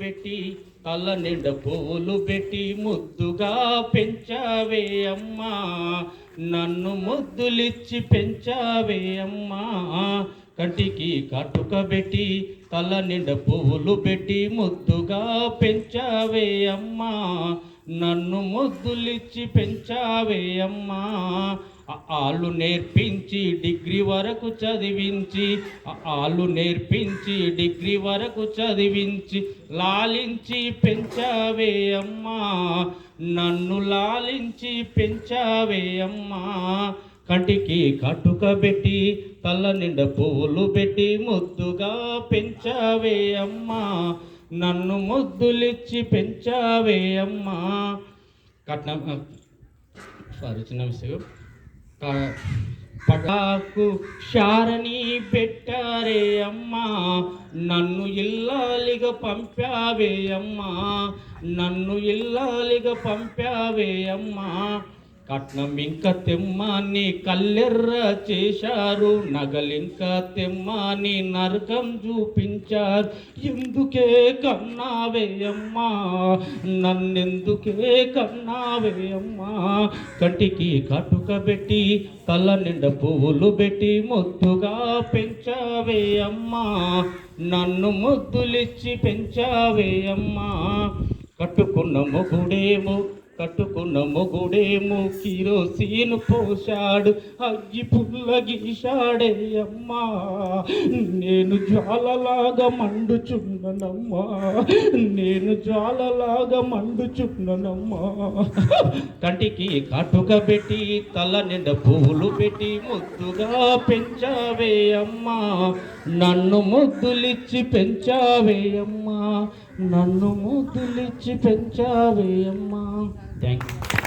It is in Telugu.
పెట్టి కళ్ళ నిండ పూలు పెట్టి ముద్దుగా పెంచావే అమ్మా. నన్ను ముద్దులిచ్చి పెంచావే అమ్మా. కంటికి కట్టుక పెట్టి తల నిండ పువ్వులు పెట్టి ముద్దుగా పెంచావే అమ్మా. నన్ను మొద్దులిచ్చి పెంచావే అమ్మా. ఆళ్ళు నేర్పించి డిగ్రీ వరకు చదివించి ఆళ్ళు నేర్పించి డిగ్రీ వరకు చదివించి లాలించి పెంచావే అమ్మా. నన్ను లాలించి పెంచావే అమ్మా. కంటికి కట్టుక పెట్టి తల నిండా పువ్వులు పెట్టి ముద్దుగా పెంచావే అమ్మా. నన్ను ముద్దులిచ్చి పెంచావే అమ్మా. కట్నం సారీ చిన్న పటాకు శారని పెట్టారే అమ్మా. నన్ను ఇల్లాలిగా పంపావే అమ్మా. నన్ను ఇల్లాలిగా పంపావే అమ్మా. కట్నం ఇంకా తెమ్మాని కల్లెర్ర చేశారు నగలింకా తెమ్మాని నరకం చూపించారు. ఎందుకే కన్నావే అమ్మా? నన్నెందుకే కన్నావే అమ్మా? కంటికి కటుక పెట్టి తల నిండా పువ్వులు పెట్టి ముద్దుగా పెంచావే అమ్మా. నన్ను ముద్దులిచ్చి పెంచావే అమ్మా. కట్టుకున్న మొగుడేమో కట్టుకున్న మొగుడేమో కిరోసీను పోశాడు అగ్గి పుల్ల గీశాడే అమ్మా. నేను జ్వాలలాగా మండుచున్ననమ్మా. నేను జ్వాలలాగా మండుచున్ననమ్మా. కంటికి కాటుక పెట్టి తల నిండా పువ్వులు పెట్టి ముద్దుగా పెంచావే అమ్మా. నన్ను ముద్దులిచ్చి పెంచావే అమ్మా. నన్ను ముద్దులిచ్చి పెంచావే అమ్మా థ్యాంక్ యూ